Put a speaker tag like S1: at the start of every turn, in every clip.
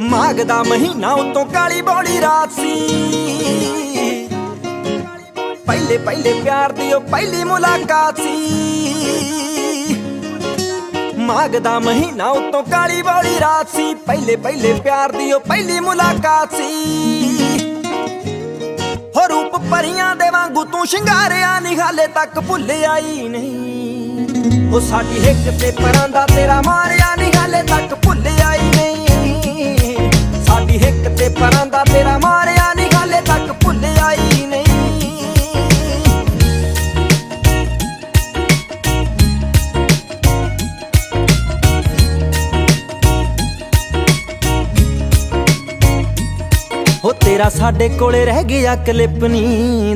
S1: ਮਾਘ ਦਾ ਮਹੀਨਾ ਉਤੋਂ ਕਾਲੀ ਬੋੜੀ ਰਾਤ ਸੀ। ਪਹਿਲੇ ਪਹਿਲੇ ਪਿਆਰ ਦੀ ਉਹ ਪਹਿਲੀ ਮੁਲਾਕਾਤ ਸੀ। ਮਾਘ ਦਾ ਮਹੀਨਾ ਉਤੋਂ ਕਾਲੀ ਬੋੜੀ ਰਾਤ ਸੀ। ਪਹਿਲੇ ਪਹਿਲੇ ਪਿਆਰ ਦੀ ਉਹ ਪਹਿਲੀ ਮੁਲਾਕਾਤ ਸੀ। ਹੋ ਰੂਪ ਪਰੀਆਂ ਦੇ ਵਾਂਗੂ ਤੂੰ ਸ਼ਿੰਗਾਰਿਆ ਨੀ, ਹਾਲੇ ਤੱਕ ਭੁੱਲਿਆ ਹੀ ਨਹੀਂ। ਉਹ ਸਾਡੀ ਹਿੱਕ ਤੇ ਪਰਾਂ ਦਾ ਤੇਰਾ ਮਾਰਿਆ ਹੋ ਤੇਰਾ ਸਾਡੇ ਕੋਲੇ ਰਹਿ ਗਿਆ ਕਲਿੱਪ ਨੀ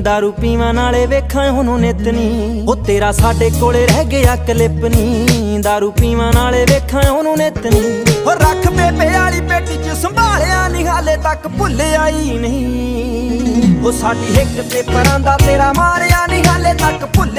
S1: दारू ਪੀਵਾਂ ਨਾਲੇ ਵੇਖਾਂ ਉਹਨੂੰ ਨਿਤਨੀ ਹੋ ਤੇਰਾ ਸਾਡੇ ਕੋਲੇ ਰਹਿ ਗਿਆ ਕਲਿੱਪ ਨੀ दारू ਪੀਵਾਂ ਨਾਲੇ ਵੇਖਾਂ ਉਹਨੂੰ ਨਿਤਨੀ ਹੋ ਰੱਖ ਬੇਬੇ ਵਾਲੀ ਪੇਟੀ 'ਚ ਸੰਭਾਲਿਆ ਨੀ ਹਾਲੇ ਤੱਕ ਭੁੱਲਿਆ ਹੀ ਨਹੀਂ ਹੋ ਸਾਡੀ ਹਿੱਕ ਤੇ ਪਰਾਂ ਦਾ ਤੇਰਾ ਮਾਰਿਆ ਨੀ ਹਾਲੇ ਤੱਕ ਭੁੱਲਿਆ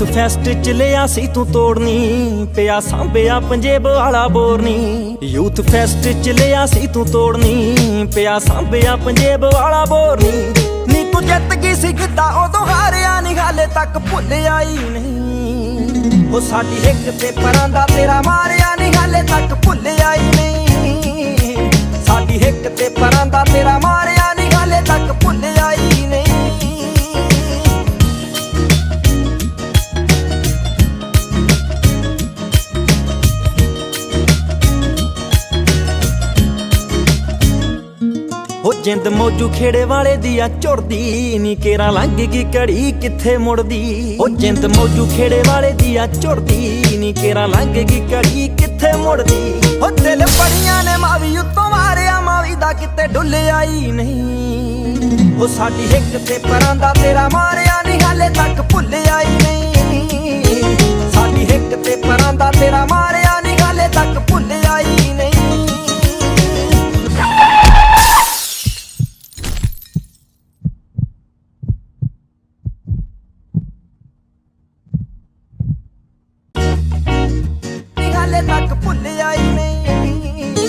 S1: ਯੂਥ ਫੈਸਟ ਚ ਲਿਆ ਸੀ, ਤੂੰ ਤੋੜਨੀ। ਪਿਆ ਸਾਂਭਿਆ ਪੰਜੇਬ ਵਾਲਾ ਬੋਰਨੀ। ਯੂਥ ਫੈਸਟ ਚ ਲਿਆ ਸੀ, ਤੂੰ ਤੋੜਨੀ। ਪਿਆ ਸਾਂਭਿਆ ਪੰਜੇਬ ਵਾਲਾ ਬੋਰਨੀ। ਨੀ ਤੂੰ ਜਿੱਤ ਗਈ ਸੀ ਕਿੱਦਾਂ ਉਦੋਂ ਹਾਰਿਆ ਨਹੀਂ ਹਾਲੇ ਤੱਕ ਭੁੱਲਿਆ ਹੀ ਨਹੀਂ। ਉਹ ਸਾਡੀ ਇੱਕ ਤੇ ਪਰਾਂ ਦਾ ਤੇਰਾ ਮਾਰਿਆ ਨਹੀਂ ਹਾਲੇ ਤੱਕ ਭੁੱਲਿਆ ਹੀ ਨਹੀਂ। ਜਿੰਦ ਮੋਜੂ ਖੇੜੇ ਵਾਲੇ ਦੀ ਆ ਝੁਰਦੀ, ਨੀ ਕੇਰਾ ਲੰਘ ਗਈ ਕੜੀ ਕਿੱਥੇ ਮੁੜਦੀ? ਉਹ ਜਿੰਦ ਮੋਜੂ ਖੇੜੇ ਵਾਲੇ ਦੀ ਆ ਝੁਰਦੀ, ਨੀ ਕੇਰਾ ਲੰਘ ਗਈ ਕੜੀ ਕਿੱਥੇ ਮੁੜਦੀ? ਹੋ ਦਿਲ ਪੜੀਆਂ ਨੇ ਮਾਵੀ, ਉੱਤੋਂ ਮਾਰਿਆ ਮਾਵੀ ਦਾ ਕਿਤੇ ਡੁੱਲਿਆ ਆਈ ਨਹੀਂ। ਉਹ ਸਾਡੀ ਹਿੱਕ ਤੇ ਪਰਾਂ ਦਾ ਤੇਰਾ ਮਾਰਿਆ ਨਹੀਂ ਹਾਲੇ ਤੱਕ ਭੁੱਲਿਆ ਹੀ ਨਹੀਂ। ਹਾਲੇ ਤੱਕ ਭੁੱਲਿਆ ਹੀ ਨਹੀਂ